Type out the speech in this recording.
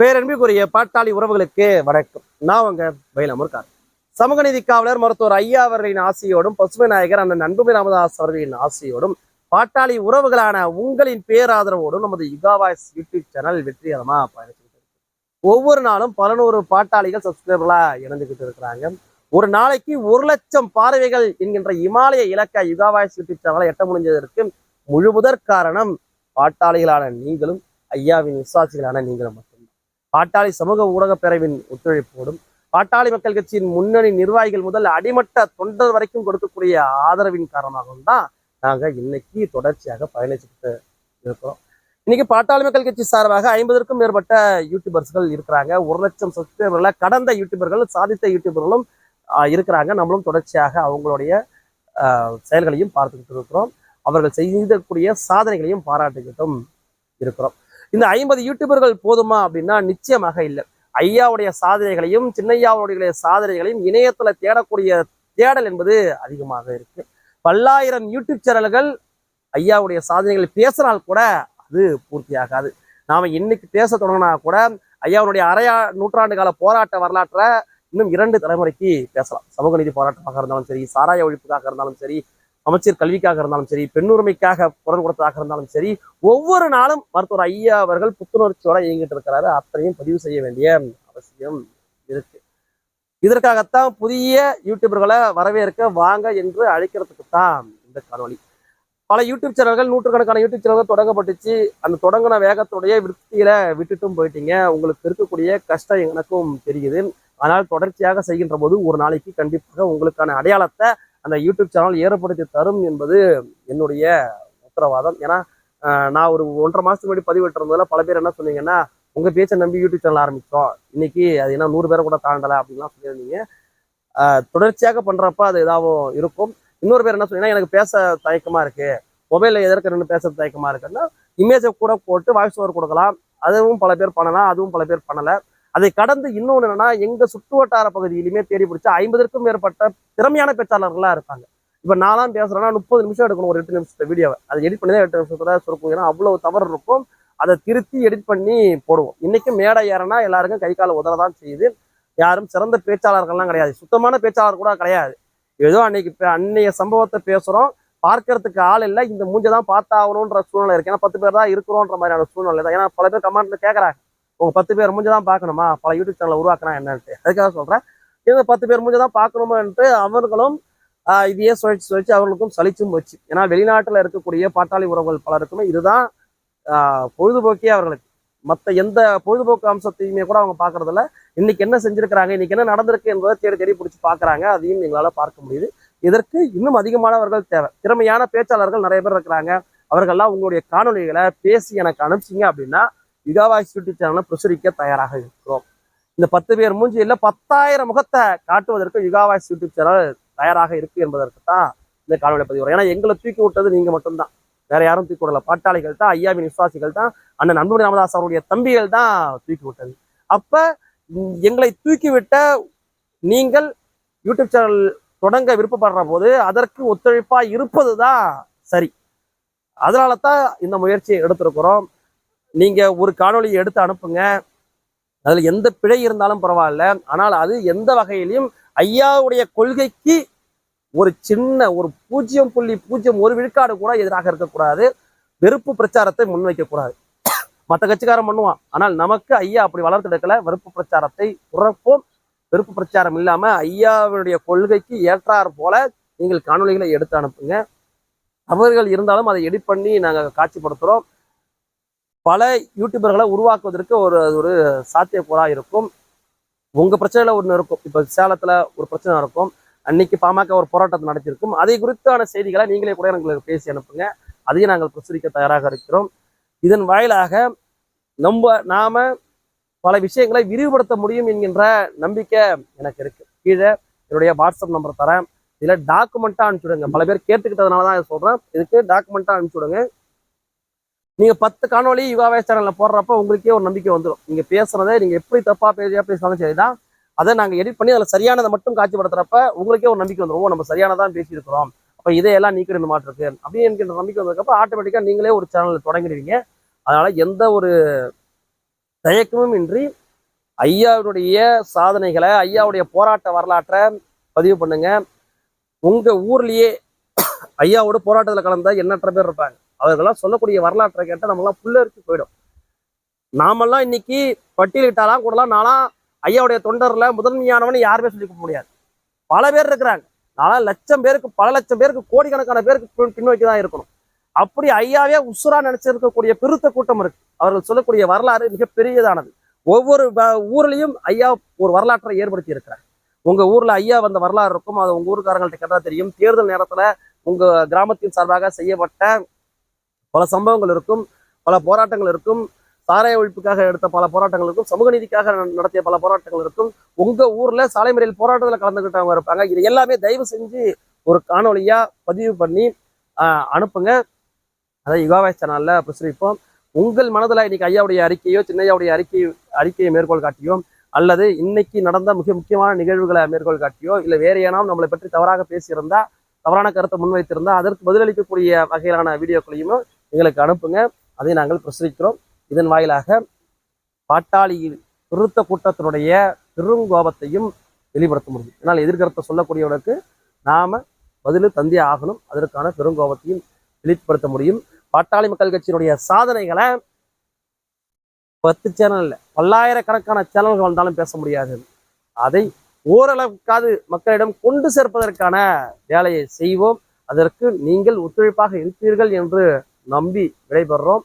பேரன்பிற்குரிய பாட்டாளி உறவுகளுக்கு வணக்கம். நான் உங்க பயிலமுருக்கார் சமூக நீதி காவலர் மருத்துவர் ஐயா அவர்களின் ஆசையோடும் பசுமை நாயகர் அண்ணன் அன்புமி ராமதாஸ் அவர்களின் ஆசையோடும் பாட்டாளி உறவுகளான உங்களின் பேராதரவோடும் நமது யுகாவாய்ஸ் யூடியூப் சேனல் வெற்றிகரமா பயணிச்சுக்கிட்டு இருக்கு. ஒவ்வொரு நாளும் பல நூறு பாட்டாளிகள் சப்ஸ்கிரைபர்களா இணைந்துகிட்டு இருக்கிறாங்க. ஒரு நாளைக்கு ஒரு லட்சம் பார்வைகள் என்கின்ற இமாலய இலக்க யுகாவாய்ஸ் யூடியூப் சேனலை எட்ட முடிஞ்சதற்கு முழு முதற் காரணம் பாட்டாளிகளான நீங்களும் ஐயாவின் விசுவாசிகளான நீங்களும் மட்டும். பாட்டாளி சமூக ஊடக பேரவின் ஒத்துழைப்போடும் பாட்டாளி மக்கள் கட்சியின் முன்னணி நிர்வாகிகள் முதல் அடிமட்ட தொண்டர் வரைக்கும் கொடுக்கக்கூடிய ஆதரவின் காரணமாகவும் தான் நாங்கள் இன்னைக்கு தொடர்ச்சியாக பயணிச்சுட்டு இருக்கிறோம். இன்னைக்கு பாட்டாளி மக்கள் கட்சி சார்பாக ஐம்பதற்கும் மேற்பட்ட யூடியூபர்ஸ்கள் இருக்கிறாங்க. ஒரு லட்சம் சப்ஸ்கிரைபர்களை கடந்த யூடியூபர்கள் சாதித்த யூடியூபர்களும் இருக்கிறாங்க. நம்மளும் தொடர்ச்சியாக அவங்களுடைய ஆஹ், செயல்களையும் பார்த்துக்கிட்டு இருக்கிறோம். அவர்கள் செய்தக்கூடிய சாதனைகளையும் பாராட்டுக்கிட்டும் இருக்கிறோம். இந்த ஐம்பது யூடியூபர்கள் போதுமா அப்படின்னா நிச்சயமாக இல்லை. ஐயாவுடைய சாதனைகளையும் சின்னையாவுடைய சாதனைகளையும் இணையத்துல தேடக்கூடிய தேடல் என்பது அதிகமாக இருக்கு. பல்லாயிரம் யூடியூப் சேனல்கள் ஐயாவுடைய சாதனைகளை பேசினால் கூட அது பூர்த்தியாகாது. நாம இன்னைக்கு பேச தொடங்கினா கூட ஐயாவுடைய அரையா நூற்றாண்டு கால போராட்ட வரலாற்றை இன்னும் இரண்டு தலைமுறைக்கு பேசலாம். சமூக நீதி போராட்டமாக இருந்தாலும் சரி சாராய ஒழிப்புக்காக இருந்தாலும் சரி அமைச்சர் கல்விக்காக இருந்தாலும் சரி பெண்ணுரிமைக்காக குரல் கொடுத்ததாக இருந்தாலும் சரி ஒவ்வொரு நாளும் மருத்துவர் ஐயா அவர்கள் புத்துணர்ச்சியோட இயங்கிட்டு இருக்கிறாரு. அத்தனையும் பதிவு செய்ய வேண்டிய அவசியம் இருக்கு. இதற்காகத்தான் புதிய யூடியூபர்களை வரவேற்க வாங்க என்று அழைக்கிறதுக்கு தான் இந்த காணொலி பல யூடியூப் சேனல்கள் நூற்றுக்கணக்கான யூடியூப் சேனல்கள் தொடங்கப்பட்டுச்சு. அந்த தொடங்கின வேகத்துடைய விற்பியில விட்டுட்டும் போயிட்டீங்க. உங்களுக்கு இருக்கக்கூடிய கஷ்டம் எனக்கும் தெரியுது. ஆனால் தொடர்ச்சியாக செய்கின்ற போது ஒரு நாளைக்கு கண்டிப்பாக உங்களுக்கான அடையாளத்தை அந்த யூடியூப் சேனல் ஏற்படுத்தி தரும் என்பது என்னுடைய உத்தரவாதம். ஏன்னா நான் ஒரு ஒன்றரை மாதத்துக்கு முன்னாடி பதிவிட்டிருந்ததுல பல பேர் என்ன சொன்னீங்கன்னா உங்கள் பேச்சை நம்பி யூடியூப் சேனல் ஆரம்பித்தோம் இன்னைக்கு அது என்ன நூறு பேரை கூட தாண்டலை அப்படின்லாம் சொல்லியிருந்தீங்க. தொடர்ச்சியாக பண்ணுறப்ப அது இதாகவும் இருக்கும். இன்னொரு பேர் என்ன சொன்னீங்கன்னா எனக்கு பேச தயக்கமாக இருக்குது மொபைலில் எதற்கு ரெண்டு பேச தயக்கமாக இருக்குன்னா இமேஜை கூட போட்டு வாய்ஸ் ஓவர் கொடுக்கலாம். அதுவும் பல பேர் பண்ணலாம். அதுவும் பல பேர் பண்ணலை. அதை கடந்து இன்னொன்று என்னன்னா எங்க சுற்றுவட்டார பகுதியிலுமே தேடி பிடிச்ச ஐம்பதற்கும் மேற்பட்ட திறமையான பேச்சாளர்களா இருப்பாங்க இப்ப நான்லாம் பேசுறேன்னா முப்பது நிமிஷம் எடுக்கணும் ஒரு எட்டு நிமிஷத்தை வீடியோவை அதை எடிட் பண்ணி தான் எட்டு நிமிஷத்துல சுருக்கும். ஏன்னா அவ்வளவு தவறு இருக்கும். அதை திருத்தி எடிட் பண்ணி போடுவோம். இன்றைக்கும் மேடை ஏறனா எல்லாருக்கும் கை கால உதறதான் செய்யுது. யாரும் சிறந்த பேச்சாளர்கள்லாம் கிடையாது. சுத்தமான பேச்சாளர் கூட கிடையாது. ஏதோ அன்னைக்கு பே- அன்னைய சம்பவத்தை பேசுறோம். பார்க்கறதுக்கு ஆள் இல்லை. இந்த மூஞ்சை தான் பார்த்தாகணுன்ற சூழ்நிலை இருக்கு. ஏன்னா பத்து பேர் தான் இருக்கிறோன்ற மாதிரியான சூழ்நிலை தான். ஏன்னா பல பேர் கமெண்ட்ல கேட்கறாங்க உங்க பத்து பேர் மூஞ்சை தான் பார்க்கணுமா? பல யூடியூப் சேனலை உருவாக்கினா என்னன்ட்டு. அதுக்காக சொல்றேன். இந்த பத்து பேர் மூஞ்சை தான் பார்க்கணுமான்ட்டு அவர்களும் ஆஹ் இதையே சுழற்சி சுழற்சி அவர்களுக்கும் சலிச்சும் போச்சு. ஏன்னா வெளிநாட்டுல இருக்கக்கூடிய பாட்டாளி உறவுகள் பலருக்குமே இதுதான் பொழுதுபோக்கே அவர்களுக்கு. மற்ற எந்த பொழுதுபோக்கு அம்சத்தையுமே கூட அவங்க பார்க்கறதில்ல. இன்னைக்கு என்ன செஞ்சிருக்கிறாங்க இன்னைக்கு என்ன நடந்திருக்கு என்பதை தேடி தேடி பிடிச்சி பார்க்குறாங்க. அதையும் எங்களால பார்க்க முடியுது. இதற்கு இன்னும் அதிகமானவர்கள் தேவை. திறமையான பேச்சாளர்கள் நிறைய பேர் இருக்கிறாங்க. அவர்கள்லாம் உங்களுடைய காணொளிகளை பேசி எனக்கு அனுப்பிச்சிங்க அப்படின்னா யுகாவாய்ஸ் யூடியூப் சேனலை பிரசுரிக்க தயாராக இருக்கிறோம். இந்த பத்து பேர் மூஞ்சியில் பத்தாயிரம் முகத்தை காட்டுவதற்கு யுகாவாய்ஸ் யூடியூப் சேனல் தயாராக இருக்கு என்பதற்கு தான் இந்த காணொலி பதிவு ஏன்னா எங்களை தூக்கி விட்டது நீங்க மட்டும்தான். வேற யாரும் தூக்கி விடல. பாட்டாளிகள் தான் ஐயாவின் விசுவாசிகள் தான் அண்ணன் அன்புமணி ராமதாஸ் அவருடைய தம்பிகள் தான் தூக்கி விட்டது. அப்ப எங்களை தூக்கி விட்ட நீங்கள் யூடியூப் சேனல் தொடங்க விருப்பப்படுற போது அதற்கு ஒத்துழைப்பா இருப்பது தான் சரி. அதனால தான் இந்த முயற்சியை எடுத்திருக்கிறோம். நீங்கள் ஒரு காணொலியை எடுத்து அனுப்புங்க. அதில் எந்த பிழை இருந்தாலும் பரவாயில்ல. ஆனால் அது எந்த வகையிலையும் ஐயாவுடைய கொள்கைக்கு ஒரு சின்ன ஒரு பூஜ்ஜியம் புள்ளி பூஜ்ஜியம் ஒரு விழுக்காடு கூட எதிராக இருக்கக்கூடாது. வெறுப்பு பிரச்சாரத்தை முன்வைக்கக்கூடாது. மற்ற கட்சிக்காரன் பண்ணுவான். ஆனால் நமக்கு ஐயா அப்படி வளர்த்தெடுக்கல வெறுப்பு பிரச்சாரத்தை உறப்போம். வெறுப்பு பிரச்சாரம் இல்லாமல் ஐயாவினுடைய கொள்கைக்கு ஏற்றார் போல நீங்கள் காணொளிகளை எடுத்து அனுப்புங்க. அவர்கள் இருந்தாலும் அதை எடிட் பண்ணி நாங்கள் காட்சிப்படுத்துகிறோம் பல யூடியூபர்களை உருவாக்குவதற்கு ஒரு ஒரு சாத்தியக்கூறாக இருக்கும். உங்கள் பிரச்சனையில் ஒன்று இருக்கும். இப்போ சேலத்தில் ஒரு பிரச்சனை இருக்கும் அன்னைக்கு பாமக ஒரு போராட்டத்தை நடத்தியிருக்கும். அதை குறித்தான செய்திகளை நீங்களே கூட எங்களுக்கு பேசி அனுப்புங்க. அதையும் நாங்கள் பிரசுரிக்க தயாராக இருக்கிறோம். இதன் வாயிலாக நம்ம நாம பல விஷயங்களை விரிவுபடுத்த முடியும் என்கின்ற நம்பிக்கை எனக்கு இருக்கு. கீழே என்னுடைய வாட்ஸ்அப் நம்பர் தரேன். இதில் டாக்குமெண்ட்டாக அனுப்பிச்சுடுங்க. பல பேர் கேட்டுக்கிட்டதுனால தான் சொல்கிறேன் இதுக்கு டாக்குமெண்ட்டாக அனுப்பிச்சுடுங்க. நீங்க பத்து காணொளி யுகாவே சேனல்ல போடுறப்ப உங்களுக்கே ஒரு நம்பிக்கை வந்துடும் நீங்க பேசுறதை நீங்க எப்படி தப்பா பேசியா பேசினாலும் சரிதான். அதை நாங்க எடிட் பண்ணி அதில் சரியானதை மட்டும் காட்சிப்படுத்துறப்ப உங்களுக்கே ஒரு நம்பிக்கை வந்துடும் ஓ நம்ம சரியானதான் பேசியிருக்கிறோம். அப்ப இதையெல்லாம் நீக்கிற மாட்டிருக்கு அப்படின்னு அப்படி என்கின்ற நம்பிக்கை வந்ததுக்கப்புறம் ஆட்டோமேட்டிக்கா நீங்களே ஒரு சேனல் தொடங்கிடுவீங்க. அதனால எந்த ஒரு தயக்கமும் இன்றி ஐயாவுடைய சாதனைகளை ஐயாவுடைய போராட்ட வரலாற்றை பதிவு பண்ணுங்க. உங்க ஊர்லயே ஐயாவோட போராட்டத்தில் கலந்த எண்ணற்ற பேர் இருப்பாங்க. அவர்களெல்லாம் சொல்லக்கூடிய வரலாற்றை கேட்டால் நம்மளாம் புல்லரிச்சு போயிடும். நாமெல்லாம் இன்னைக்கு பட்டியலிட்டாலாம் கூடலாம் நானும் ஐயாவுடைய தொண்டர்ல முதன்மையானவன் யாருமே சொல்லி கொடுக்க முடியாது. பல பேர் இருக்கிறாங்க. நான்லாம் லட்சம் பேருக்கு பல லட்சம் பேருக்கு கோடிக்கணக்கான பேருக்கு பின்னோக்கி தான் இருக்கணும். அப்படி ஐயாவே உசுரா நினைச்சிருக்கக்கூடிய பெருத்த கூட்டம் இருக்கு. அவர்கள் சொல்லக்கூடிய வரலாறு மிக பெரியதானது. ஒவ்வொரு ஊர்லேயும் ஐயா ஒரு வரலாற்றை ஏற்படுத்தி இருக்கிறார். உங்க ஊர்ல ஐயா வந்த வரலாறு இருக்கும். அது உங்க ஊருக்காரங்கள்ட்ட கேட்டா தெரியும். தேர்தல் நேரத்துல உங்க கிராமத்தின் சார்பாக செய்யப்பட்ட பல சம்பவங்கள் இருக்கும் பல போராட்டங்கள் இருக்கும். சாராய ஒழிப்புக்காக எடுத்த பல போராட்டங்கள் இருக்கும். சமூக நீதிக்காக ந- நடத்திய பல போராட்டங்கள் இருக்கும். உங்கள் ஊரில் சாலை மறியல் போராட்டத்தில் கலந்துக்கிட்டவங்க இருப்பாங்க. இது எல்லாமே தயவு செஞ்சு ஒரு காணொலியாக பதிவு பண்ணி அனுப்புங்க. அதை யுகாவாய் சேனலில் பிரசுரிப்போம். உங்கள் மனதில் இன்னைக்கு ஐயாவுடைய அறிக்கையோ சின்னையாவுடைய அறிக்கை அறிக்கையை மேற்கோள் காட்டியோ அல்லது இன்னைக்கு நடந்த மிக முக்கியமான நிகழ்வுகளை மேற்கோள் காட்டியோ இல்லை வேறு ஏனாலும் நம்மளை பற்றி தவறாக பேசியிருந்தா தவறான கருத்தை முன்வைத்திருந்தா அதற்கு பதிலளிக்கக்கூடிய வகையிலான வீடியோக்களையும் எங்களுக்கு அனுப்புங்க. அதை நாங்கள் பிரசுரிக்கிறோம். இதன் வாயிலாக பாட்டாளியில் திருத்த கூட்டத்தினுடைய பெருங்கோபத்தையும் வெளிப்படுத்த முடியும். ஆனால் எதிர்கருத்தை சொல்லக்கூடியவனுக்கு நாம பதில் தந்தே ஆகணும். அதற்கான பெருங்கோபத்தையும் வெளிப்படுத்த முடியும். பாட்டாளி மக்கள் கட்சியினுடைய சாதனைகளை பத்து சேனல் பல்லாயிரக்கணக்கான சேனல்கள் வந்தாலும் பேச முடியாது. அதை ஓரளவுக்காவது மக்களிடம் கொண்டு சேர்ப்பதற்கான வேலையை செய்வோம். அதற்கு நீங்கள் ஒத்துழைப்பாக இருப்பீர்கள் என்று நம்பி விடைபெறுறோம்.